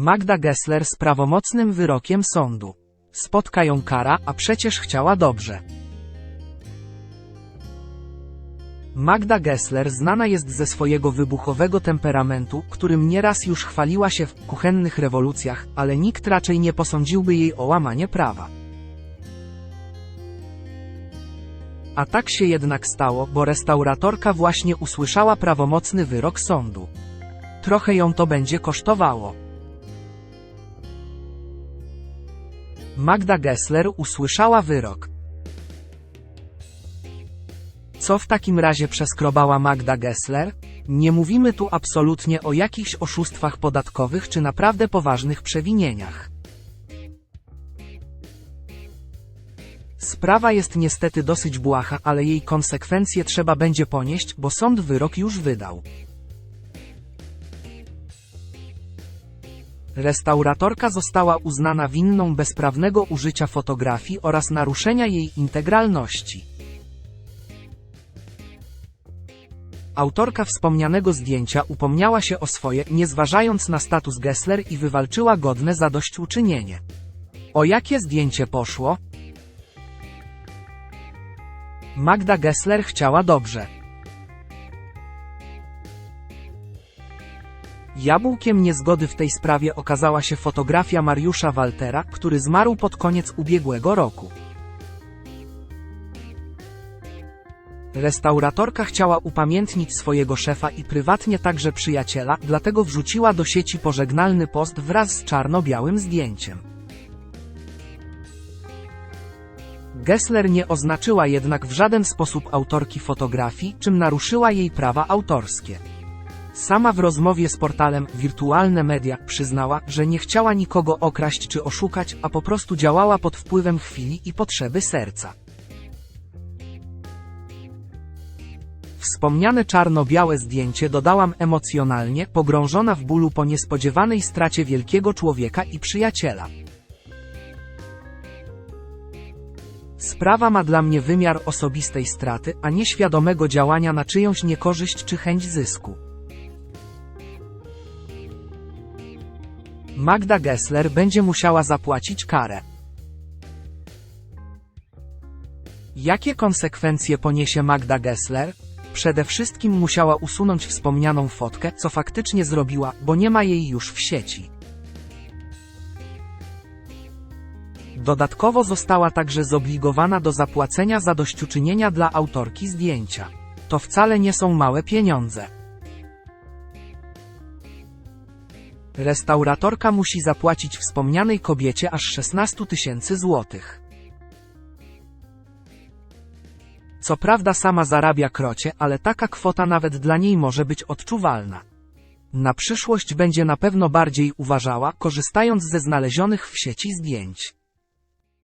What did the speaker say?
Magda Gessler z prawomocnym wyrokiem sądu. Spotka ją kara, a przecież chciała dobrze. Magda Gessler znana jest ze swojego wybuchowego temperamentu, którym nieraz już chwaliła się w kuchennych rewolucjach, ale nikt raczej nie posądziłby jej o łamanie prawa. A tak się jednak stało, bo restauratorka właśnie usłyszała prawomocny wyrok sądu. Trochę ją to będzie kosztowało. Magda Gessler usłyszała wyrok. Co w takim razie przeskrobała Magda Gessler? Nie mówimy tu absolutnie o jakichś oszustwach podatkowych czy naprawdę poważnych przewinieniach. Sprawa jest niestety dosyć błaha, ale jej konsekwencje trzeba będzie ponieść, bo sąd wyrok już wydał. Restauratorka została uznana winną bezprawnego użycia fotografii oraz naruszenia jej integralności. Autorka wspomnianego zdjęcia upomniała się o swoje, nie zważając na status Gessler i wywalczyła godne zadośćuczynienie. O jakie zdjęcie poszło? Magda Gessler chciała dobrze. Jabłkiem niezgody w tej sprawie okazała się fotografia Mariusza Waltera, który zmarł pod koniec ubiegłego roku. Restauratorka chciała upamiętnić swojego szefa i prywatnie także przyjaciela, dlatego wrzuciła do sieci pożegnalny post wraz z czarno-białym zdjęciem. Gessler nie oznaczyła jednak w żaden sposób autorki fotografii, czym naruszyła jej prawa autorskie. Sama w rozmowie z portalem Wirtualne Media przyznała, że nie chciała nikogo okraść czy oszukać, a po prostu działała pod wpływem chwili i potrzeby serca. Wspomniane czarno-białe zdjęcie dodałam emocjonalnie, pogrążona w bólu po niespodziewanej stracie wielkiego człowieka i przyjaciela. Sprawa ma dla mnie wymiar osobistej straty, a nie świadomego działania na czyjąś niekorzyść czy chęć zysku. Magda Gessler będzie musiała zapłacić karę. Jakie konsekwencje poniesie Magda Gessler? Przede wszystkim musiała usunąć wspomnianą fotkę, co faktycznie zrobiła, bo nie ma jej już w sieci. Dodatkowo została także zobligowana do zapłacenia zadośćuczynienia dla autorki zdjęcia. To wcale nie są małe pieniądze. Restauratorka musi zapłacić wspomnianej kobiecie aż 16 tysięcy złotych. Co prawda sama zarabia krocie, ale taka kwota nawet dla niej może być odczuwalna. Na przyszłość będzie na pewno bardziej uważała, korzystając ze znalezionych w sieci zdjęć.